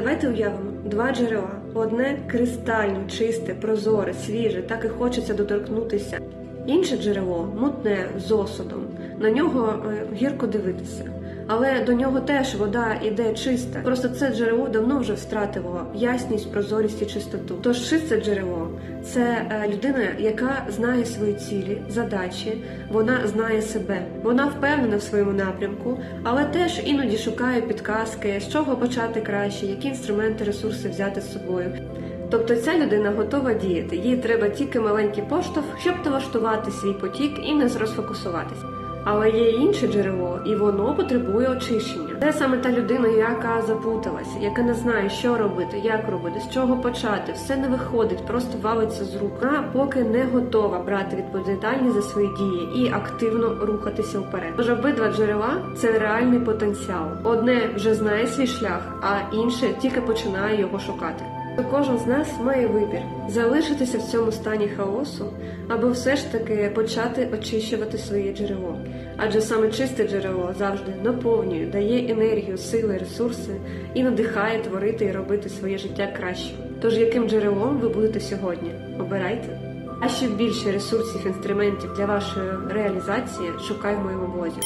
Давайте уявимо два джерела. Одне кристально чисте, прозоре, свіже, так і хочеться доторкнутися. Інше джерело мутне з осудом. На нього е, гірко дивитися. Але до нього теж вода іде чиста. Просто це джерело давно вже втратило ясність, прозорість і чистоту. Тож чисте джерело це е, людина, яка знає свої цілі, задачі, вона знає себе. Вона впевнена в своєму напрямку, але теж іноді шукає підказки, з чого почати краще, які інструменти, ресурси взяти з собою. Тобто ця людина готова діяти. Їй треба тільки маленький поштовх, щоб налаштувати свій потік і не розфокусуватися. Але є інше джерело, і воно потребує очищення. Це саме та людина, яка запуталася, яка не знає, що робити, як робити, з чого почати. Все не виходить, просто валиться з рук. Вона поки не готова брати відповідальність за свої дії і активно рухатися вперед. Тож обидва джерела це реальний потенціал. Одне вже знає свій шлях, а інше тільки починає його шукати. Кожен з нас має вибір залишитися в цьому стані хаосу, або все ж таки почати очищувати своє джерело. Адже саме чисте джерело завжди наповнює, дає енергію, сили, ресурси і надихає творити і робити своє життя краще. Тож яким джерелом ви будете сьогодні? Обирайте. А ще більше ресурсів, інструментів для вашої реалізації шукай в моєму блозі.